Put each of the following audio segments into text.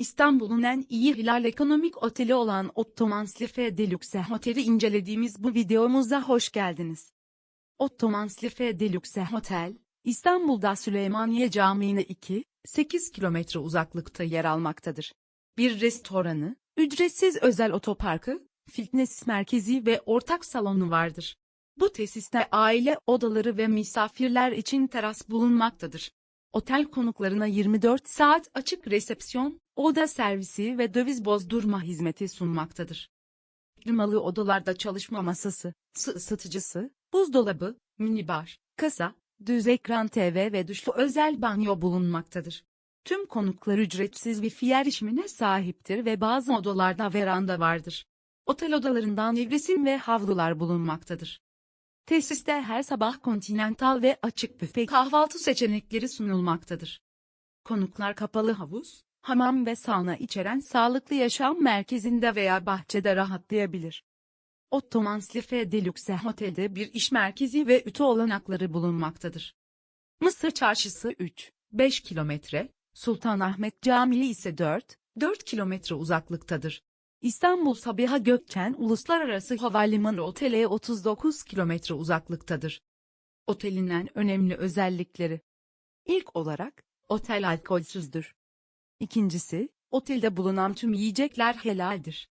İstanbul'un en iyi hilal ekonomik oteli olan Ottoman Slife Deluxe Oteli incelediğimiz bu videomuza hoş geldiniz. Ottoman Slife Deluxe Hotel, İstanbul'da Süleymaniye Camii'ne 2, 8 kilometre uzaklıkta yer almaktadır. Bir restoranı, ücretsiz özel otoparkı, fitness merkezi ve ortak salonu vardır. Bu tesiste aile odaları ve misafirler için teras bulunmaktadır. Otel konuklarına 24 saat açık resepsiyon, oda servisi ve döviz bozdurma hizmeti sunmaktadır. Klimalı odalarda çalışma masası, ısı ısıtıcısı, buzdolabı, minibar, kasa, düz ekran TV ve duşlu özel banyo bulunmaktadır. Tüm konuklar ücretsiz wifi erişimine sahiptir ve bazı odalarda veranda vardır. Otel odalarından nevresim ve havlular bulunmaktadır. Tesiste her sabah kontinental ve açık büfe kahvaltı seçenekleri sunulmaktadır. Konuklar kapalı havuz, hamam ve sauna içeren sağlıklı yaşam merkezinde veya bahçede rahatlayabilir. Ottoman Slife Deluxe Otel'de bir iş merkezi ve ütü olanakları bulunmaktadır. Mısır Çarşısı 3, 5 kilometre, Sultanahmet Camii ise 4, 4 kilometre uzaklıktadır. İstanbul Sabiha Gökçen Uluslararası Havalimanı Otele 39 kilometre uzaklıktadır. Otelin en önemli özellikleri. İlk olarak, otel alkolsüzdür. İkincisi, otelde bulunan tüm yiyecekler helaldir.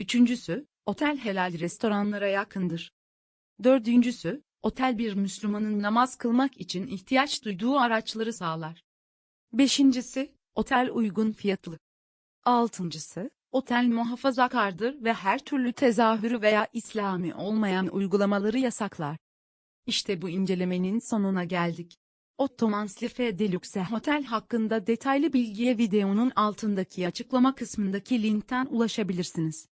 Üçüncüsü, otel helal restoranlara yakındır. Dördüncüsü, otel bir Müslümanın namaz kılmak için ihtiyaç duyduğu araçları sağlar. Beşincisi, otel uygun fiyatlı. Altıncısı, otel muhafazakardır ve her türlü tezahürü veya İslami olmayan uygulamaları yasaklar. İşte bu incelemenin sonuna geldik. Ottoman Slife Deluxe Hotel hakkında detaylı bilgiye videonun altındaki açıklama kısmındaki linkten ulaşabilirsiniz.